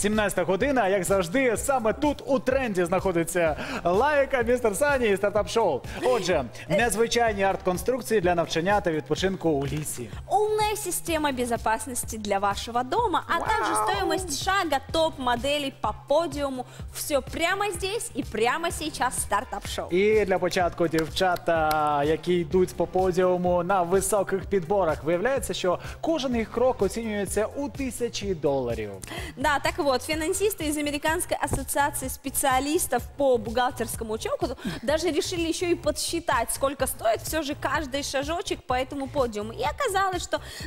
17 година. Як завжди, саме тут у тренді знаходиться лайка, містер Сані і стартап шоу. Отже, незвичайні арт-конструкції для навчання та відпочинку у лісі. Умная система безопасности для вашего дома, а также стоимость шага топ-моделей по подиуму. Все прямо здесь и прямо сейчас в стартап-шоу. І для початку дівчата, які йдуть по подіуму на високих підборах, виявляється, що кожен їх крок оцінюється у тисячі доларів. Да, так вот, финансисты из Американской ассоциации специалистов по бухгалтерскому учету даже решили еще и подсчитать, сколько стоит все же каждый шажочек по этому подиуму. И оказалось, что э,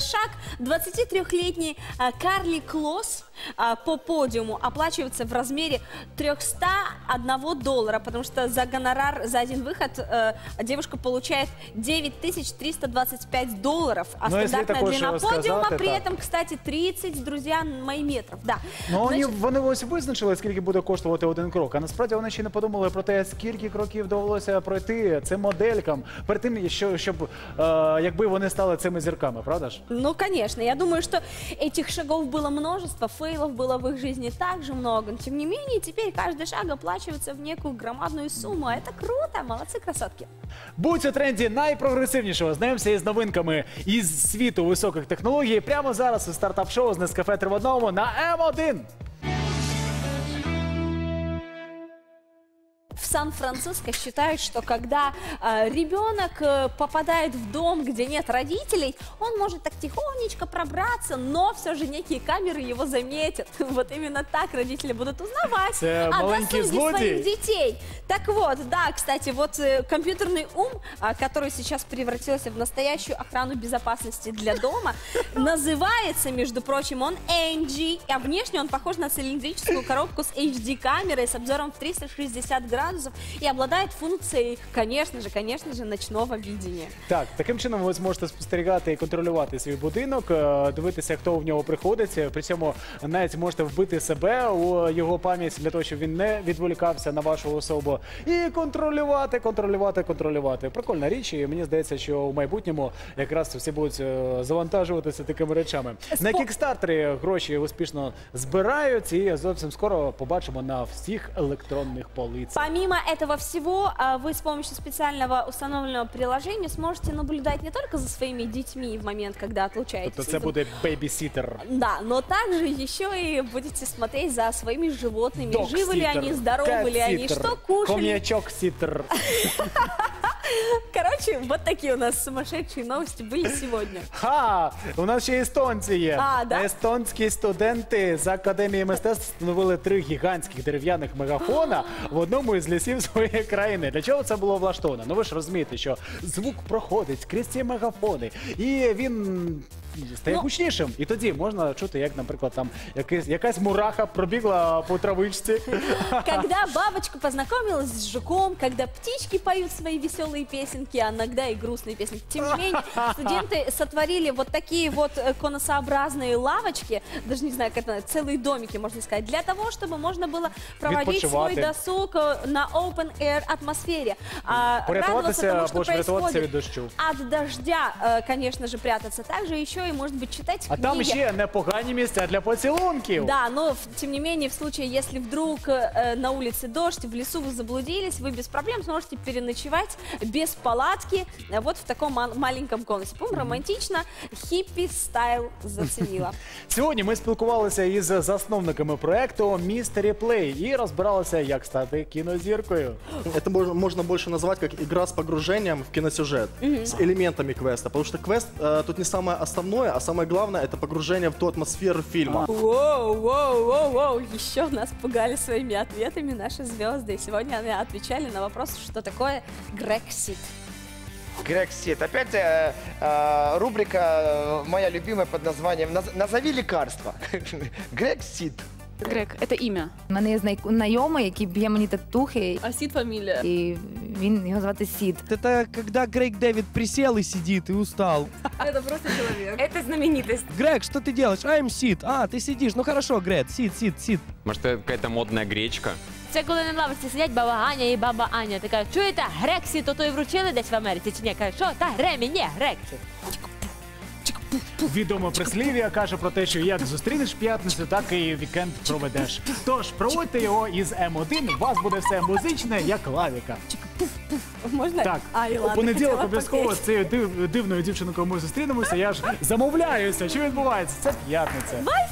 шаг 23-летний э, Карли Клосс э, по подиуму оплачивается в размере 301 доллара, потому что за гонорар за один выход э, девушка получает 9325 долларов, а Ну, если стандартная такое длина что подиума сказать, при это- этом, кстати, 30, друзья мои, метров. Да. Ну вони, Значит, вони ось визначили, скільки буде коштувати один крок. А насправді вони ще не подумали про те, скільки кроків довелося пройти цим моделькам перед тим, що щоб е, якби вони стали цими зірками, правда ж? Ну, конечно. Я думаю, что этих шагов было множество, фейлов было в их жизни также много. Но, тем не менее, теперь каждый шаг оплачивается в некую громадную сумму. А Это круто. Молодцы, красотки. Будь у тренді найпрогресивнішого. Знаємося із новинками із світу високих технологій прямо зараз у стартап-шоу з Нескафе 3 в одному на М1. Сан-Франциско считают, что когда э, ребенок э, попадает в дом, где нет родителей, он может так тихонечко пробраться, но все же некие камеры его заметят. Вот именно так родители будут узнавать Це о досуге своих детей. Так вот, да, кстати, вот э, компьютерный ум, а, который сейчас превратился в настоящую охрану безопасности для дома, называется, между прочим, он NG, а внешне он похож на цилиндрическую коробку с HD-камерой с обзором в 360 градусов и обладает функцией, конечно же, конечно же, ночного видения. Так, таким чином ви зможете спостерігати і контролювати свій будинок, е, дивитися, хто в нього приходить. При цьому навіть можете вбити себе у його пам'ять для того, щоб він не відволікався на вашу особу. І контролювати, контролювати, контролювати. Прикольна річ, і мені здається, що в майбутньому якраз всі будуть е, завантажуватися такими речами. На Спо- кікстартері гроші успішно збирають, і зовсім скоро побачимо на всіх електронних полицях. Помимо этого всего, а, вы с помощью специального установленного приложения сможете наблюдать не только за своими детьми в момент, когда отлучаетесь. Тобто це из- буде бейбісітер. Да, но также еще и будете смотреть за своими животными. Живы ли они, здоровы ли они, что кушали. Хомячок-ситер. Короче, вот такие у нас сумасшедшие новости были сегодня. Ха! У нас ще естонці є. А, да? Естонські студенти з академії мистецтв встановили три гігантських дерев'яних мегафона в одному із лісів своєї країни. Для чого це було влаштовано? Ну ви ж розумієте, що звук проходить крізь ці мегафони, і він. Стає Ну. гучнішим, і тоді можна чути, як, наприклад, там якась, якась мураха пробігла по травичці. Когда бабочка познакомилась с жуком, когда птички поют свои веселые песенки, а иногда и грустные песенки. Тем не менее, студенты сотворили вот такие вот э, конусообразные лавочки, даже не знаю, как это, целые домики, можно сказать, для того, чтобы можно было проводить свой Відпочивати. досуг э, на open-air атмосфере. А, радоваться Порятуватися тому, або что ж врятуватися происходит. від дощу. От дождя, э, конечно же, прятаться. Также еще и, может быть, читать А книги. там ще непогані місця для поцілунків. Да, но в- тем не менее, в случае, если вдруг э, на улице дождь, в лесу вы заблудились, вы без проблем сможете переночевать без палатки э, вот в таком мал- маленьком конусе. По-моему, романтично, хиппи стайл заценила. Сьогодні ми спілкувалися із засновниками проекту Mystery Play і розбиралися, як стати кінозіркою. Это можно, можно больше назвать как игра с погружением в киносюжет, с элементами квеста. Потому что квест э, тут не самое основное, а самое главное это погружение в ту атмосферу фильма. Воу, воу, воу, воу. Еще нас пугали своими ответами наши звезды. И сегодня они отвечали на вопрос, что такое Грексит. Грексит. Опять э, э, рубрика э, моя любимая под названием «Наз- «Назови лекарство». Грексит. Грек, это имя. У мене є знай- знайомий, який б'є мені татухи, А Сид фамилия. і він його звати Сід. Это когда Грег Дэвид присел и сидит, и устал. Это просто человек. Це знаменитость. Грег, что ты делаешь? I'm Сид. А, ты сидишь. Ну хорошо, Грет, Сид, Сид, Сид. Может, это какая-то модная гречка? Це коли на лавочці сидять баба Аня і баба Аня. Така, чуєте, Грексі, то то і вручили десь в Америці чи ні? Каже, що? Та Гремі, ні, Грексі. Відоме прислів'я каже про те, що як зустрінеш п'ятницю, так і вікенд проведеш. Тож проводьте його із М1, у вас буде все музичне, як лавіка. Можна? Так, Ай, у ладно, понеділок хотела обов'язково з попеть. цією див- дивною дівчинкою ми зустрінемося. Я ж замовляюся. Що відбувається? Це п'ятниця. Wi-Fi